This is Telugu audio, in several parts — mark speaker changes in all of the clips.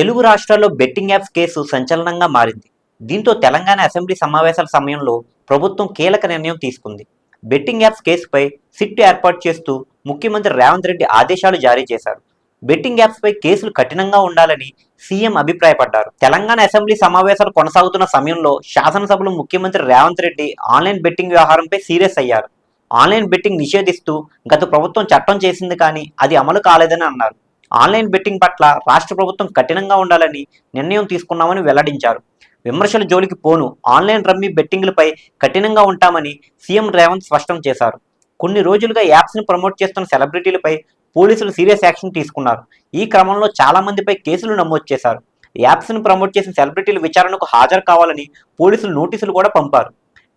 Speaker 1: తెలుగు రాష్ట్రాల్లో బెట్టింగ్ యాప్స్ కేసు సంచలనంగా మారింది. దీంతో తెలంగాణ అసెంబ్లీ సమావేశాల సమయంలో ప్రభుత్వం కీలక నిర్ణయం తీసుకుంది. బెట్టింగ్ యాప్స్ కేసుపై సిట్ ఏర్పాటు చేస్తూ ముఖ్యమంత్రి రేవంత్ రెడ్డి ఆదేశాలు జారీ చేశారు. బెట్టింగ్ యాప్స్పై కేసులు కఠినంగా ఉండాలని సీఎం అభిప్రాయపడ్డారు. తెలంగాణ అసెంబ్లీ సమావేశాలు కొనసాగుతున్న సమయంలో శాసనసభలో ముఖ్యమంత్రి రేవంత్ రెడ్డి ఆన్లైన్ బెట్టింగ్ వ్యవహారంపై సీరియస్ అయ్యారు. ఆన్లైన్ బెట్టింగ్ నిషేధిస్తూ గత ప్రభుత్వం చట్టం చేసింది కానీ అది అమలు కాలేదని అన్నారు. ఆన్లైన్ బెట్టింగ్ పట్ల రాష్ట్ర ప్రభుత్వం కఠినంగా ఉండాలని నిర్ణయం తీసుకున్నామని వెల్లడించారు. విమర్శల జోలికి పోను ఆన్లైన్ రమ్మీ బెట్టింగ్లపై కఠినంగా ఉంటామని సీఎం రేవంత్ స్పష్టం చేశారు. కొన్ని రోజులుగా యాప్స్ని ప్రమోట్ చేస్తున్న సెలబ్రిటీలపై పోలీసులు సీరియస్ యాక్షన్ తీసుకున్నారు. ఈ క్రమంలో చాలా మందిపై కేసులు నమోదు చేశారు. యాప్స్ని ప్రమోట్ చేసిన సెలబ్రిటీలు విచారణకు హాజరు కావాలని పోలీసులు నోటీసులు కూడా పంపారు.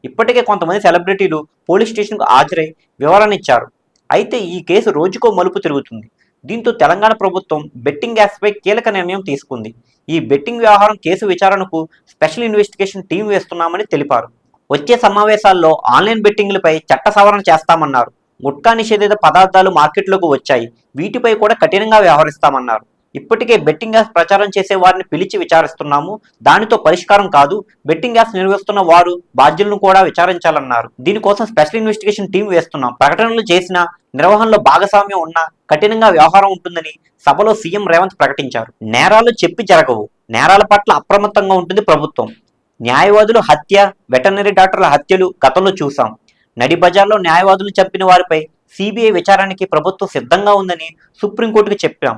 Speaker 1: ఇప్పటికే కొంతమంది సెలబ్రిటీలు పోలీస్ స్టేషన్కు హాజరై వివరణ ఇచ్చారు. అయితే ఈ కేసు రోజుకో మలుపు తిరుగుతుంది. దీంతో తెలంగాణ ప్రభుత్వం బెట్టింగ్ యాప్స్పై కీలక నిర్ణయం తీసుకుంది. ఈ బెట్టింగ్ వ్యవహారం కేసు విచారణకు స్పెషల్ ఇన్వెస్టిగేషన్ టీం వేస్తున్నామని తెలిపారు. వచ్చే సమావేశాల్లో ఆన్లైన్ బెట్టింగ్లపై చట్ట సవరణ చేస్తామన్నారు. గుట్కా నిషేధిత పదార్థాలు మార్కెట్లోకి వచ్చాయి. వీటిపై కూడా కఠినంగా వ్యవహరిస్తామన్నారు. ఇప్పటికే బెట్టింగ్ యాప్స్ ప్రచారం చేసే వారిని పిలిచి విచారిస్తున్నాము. దానితో పరిష్కారం కాదు. బెట్టింగ్ యాప్స్ నిర్వహిస్తున్న వారు బాధ్యులను కూడా విచారించాలన్నారు. దీనికోసం స్పెషల్ ఇన్వెస్టిగేషన్ టీం వేస్తున్నాం. ప్రకటనలు చేసిన నిర్వహణలో భాగస్వామ్యం ఉన్న కఠినంగా వ్యవహారం ఉంటుందని సభలో సీఎం రేవంత్ ప్రకటించారు. నేరాలు చెప్పి జరగవు. నేరాల పట్ల అప్రమత్తంగా ఉంటుంది ప్రభుత్వం. న్యాయవాదులు హత్య వెటర్నరీ డాక్టర్ల హత్యలు గతంలో చూశాం. నడి బజార్లో న్యాయవాదులు చంపిన వారిపై సిబిఐ విచారణకి ప్రభుత్వం సిద్ధంగా ఉందని సుప్రీంకోర్టుకు చెప్పాం.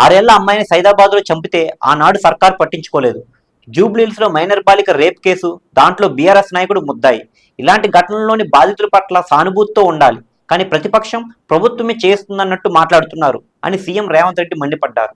Speaker 1: ఆరేళ్ళ అమ్మాయిని సైదాబాద్లో చంపితే ఆనాడు సర్కార్ పట్టించుకోలేదు. జూబ్లీహిల్స్లో మైనర్ బాలిక రేప్ కేసు దాంట్లో బీఆర్ఎస్ నాయకుడు ముద్దాయి. ఇలాంటి ఘటనల్లోని బాధితుల పట్ల సానుభూతితో ఉండాలి. కానీ ప్రతిపక్షం ప్రభుత్వమే చేస్తుందన్నట్టు మాట్లాడుతున్నారు అని సీఎం రేవంత్ రెడ్డి మండిపడ్డారు.